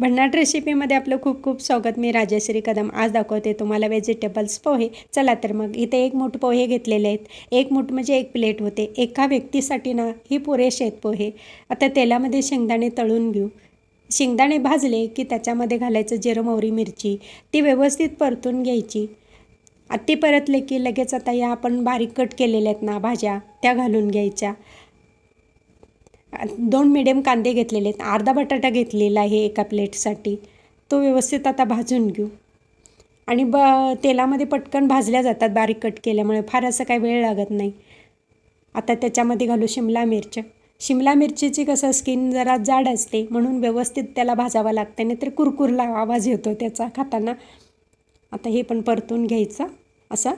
भन्नाट रेसिपीमध्ये आपलं खूप खूप स्वागत. मी राजश्री कदम. आज दाखवते तुम्हाला व्हेजिटेबल्स पोहे. चला तर मग इथे एक मूठ पोहे घेतलेले आहेत. एक मूठ म्हणजे एक प्लेट होते. एका व्यक्तीसाठी ना ही पुरेसे आहेत पोहे. आता तेलामध्ये शेंगदाणे तळून घेऊ. शेंगदाणे भाजले की त्याच्यामध्ये घालायचं जिरं मोहरी मिरची. ती व्यवस्थित परतून घ्यायची. ती परतले की लगेच आता या आपण बारीक कट केलेल्या आहेत ना भाज्या त्या घालून घ्यायच्या. दोन मिडियम कांदे घेतलेले आहेत. अर्धा बटाटा घेतलेला आहे एका प्लेटसाठी तो व्यवस्थित आता भाजून घेऊ. आणि ब तेलामध्ये पटकन भाजल्या जातात बारीक कट केल्यामुळे. फार असं काही वेळ लागत नाही. आता त्याच्यामध्ये घालू शिमला मिरच शिमला मिरचीची कसं स्किन जरा जाड असते. म्हणून व्यवस्थित त्याला भाजावं लागतं. नाही तर कुरकुरला आवाज येतो त्याचा खाताना. आता हे पण परतून घ्यायचं. असं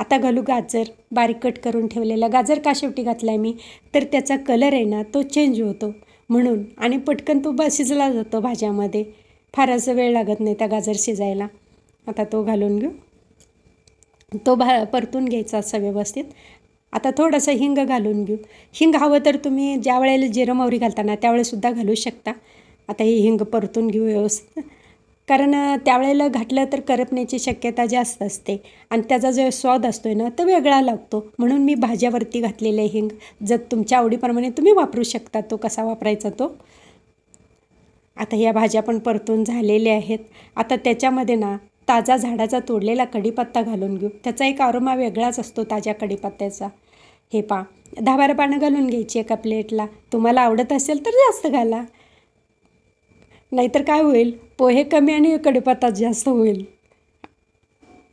आता घालू गाजर बारीक कट करून ठेवलेला गाजर का शेवटी घातला आहे मी? तर त्याचा कलर आहे ना तो चेंज होतो. म्हणून आणि पटकन तो ब शिजला जातो भाज्यामध्ये. फार असं वेळ लागत नाही त्या गाजर शिजायला. आता तो घालून घेऊ. तो भा परतून घ्यायचा असं व्यवस्थित. आता थोडंसं हिंग घालून घेऊ. हिंग हवं तर तुम्ही ज्या वेळेला जिरं मोहरी घालताना त्यावेळेसुद्धा घालू शकता. आता हे हिंग परतून घेऊ व्यवस्थित. कारण त्यावेळेला घातलं तर करपण्याची शक्यता जास्त असते आणि त्याचा जो स्वाद असतो आहे ना तो वेगळा लागतो. म्हणून मी भाज्यावरती घातलेलं आहे हिंग जर तुमच्या आवडीप्रमाणे तुम्ही वापरू शकता तो कसा वापरायचा तो. आता या भाज्या पण परतून झालेल्या आहेत. आता त्याच्यामध्ये ना ताजा झाडाचा तोडलेला कढीपत्ता घालून घेऊ. त्याचा एक आरोमा वेगळाच असतो ताज्या कढीपत्त्याचा. हे पा दहा बारा पानं घालून घ्यायची एका प्लेटला. तुम्हाला आवडत असेल तर जास्त घाला. नाहीतर काय होईल? पोहे कमी आणि कढीपत्ता जास्त होईल.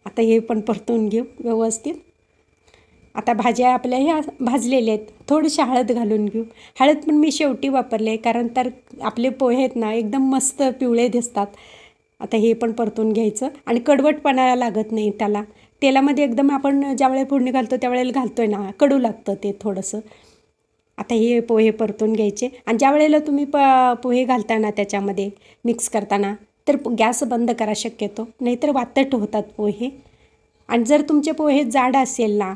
आता हे पण परतून घेऊ व्यवस्थित. आता भाज्या आपल्या ह्या भाजलेल्या आहेत. थोडीशी हळद घालून घेऊ. हळद पण मी शेवटी वापरले कारण तर आपले पोहे आहेत ना एकदम मस्त पिवळे दिसतात. आता हे पण परतून घ्यायचं. आणि कडवटपणा लागत नाही त्याला. तेलामध्ये एकदम आपण ज्यावेळेला फोडणी घालतो त्यावेळेला घालतो आहे ना कडू लागतं ते थोडंसं. आता हे पोहे परतून घ्यायचे. आणि ज्या वेळेला तुम्ही प पोहे घालताना त्याच्यामध्ये मिक्स करताना तर गॅस बंद करा शक्यतो. नाहीतर वातट होतात पोहे. आणि जर तुमचे पोहे जाड असेल ना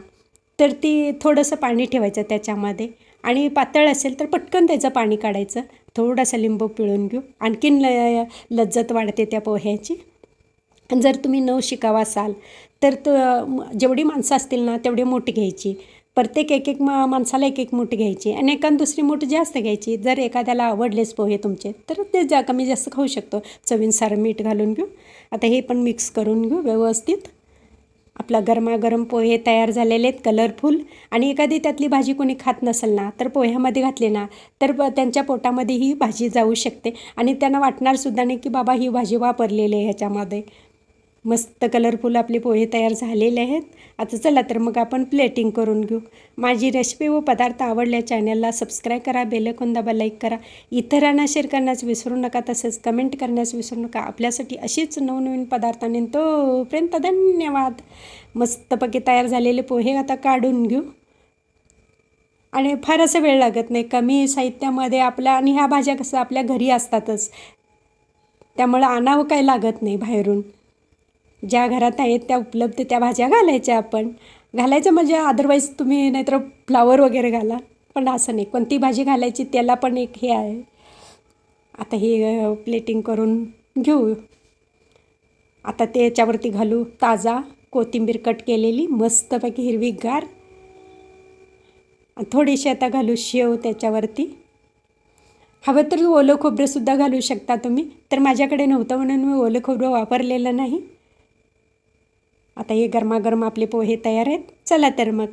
तर ती थोडंसं पाणी ठेवायचं त्याच्यामध्ये. आणि पातळ असेल तर पटकन त्याचं पाणी काढायचं. थोडंसं लिंबू पिळून घेऊ. आणखीन ल लज्जत वाढते त्या पोह्याची. जर तुम्ही नऊ शिकावा असाल तर तो जेवढी माणसं असतील ना तेवढी मोठी घ्यायची. प्रत्येक एक एक मा माणसाला एक एक मूठ घ्यायची आणि एकान दुसरी मूठ जास्त घ्यायची. जर एखाद्याला आवडलेच पोहे तुमचे तर ते जा कमी जास्त खाऊ शकतो. चवीनुसार मीठ घालून घेऊ. आता हे पण मिक्स करून घेऊ व्यवस्थित. आपला गरमागरम पोहे तयार झालेले आहेत कलरफुल आणि एखादी त्यातली भाजी कोणी खात नसेल ना तर पोह्यामध्ये घातले ना तर त्यांच्या पोटामध्ये ही भाजी जाऊ शकते. आणि त्यांना वाटणारसुद्धा नाही की बाबा ही भाजी वापरलेली आहे ह्याच्यामध्ये. मस्त कलरफुल आपले पोहे तयार झालेले आहेत. आता चला तर मग आपण प्लेटिंग करून घेऊ. माझी रेसिपी व पदार्थ आवडल्या चॅनलला सबस्क्राईब करा बेलकोन दाबा लाईक करा. इतरांना शेअर करण्यास विसरू नका तसेच कमेंट करण्यास विसरू नका. आपल्यासाठी अशीच नवनवीन पदार्थांनी तोपर्यंत धन्यवाद. मस्तपैकी तयार झालेले पोहे आता काढून घेऊ. आणि फार असं वेळ लागत नाही. कमी साहित्यामध्ये आपल्या आणि ह्या भाज्या कसं आपल्या घरी असतातच. त्यामुळं आणावं काही लागत नाही बाहेरून. ज्या घरात आहेत त्या उपलब्ध त्या भाज्या घालायच्या आपण. घालायचं म्हणजे अदरवाईज तुम्ही नाहीतर फ्लावर वगैरे घाला. पण असं नाही. कोणती भाजी घालायची त्याला पण एक हे आहे. आता हे प्लेटिंग करून घेऊ. आता ते याच्यावरती घालू. ताजा कोथिंबीर कट केलेली मस्तपैकी हिरवीगार थोडीशी आता घालू शेव त्याच्यावरती. हवं तर ओलं खोबरंसुद्धा घालू शकता तुम्ही. तर माझ्याकडे नव्हतं म्हणून मी ओलं खोबरं वापरलेलं नाही. आता हे गरमागरम आपले पोहे तयार आहेत. चला तर मग.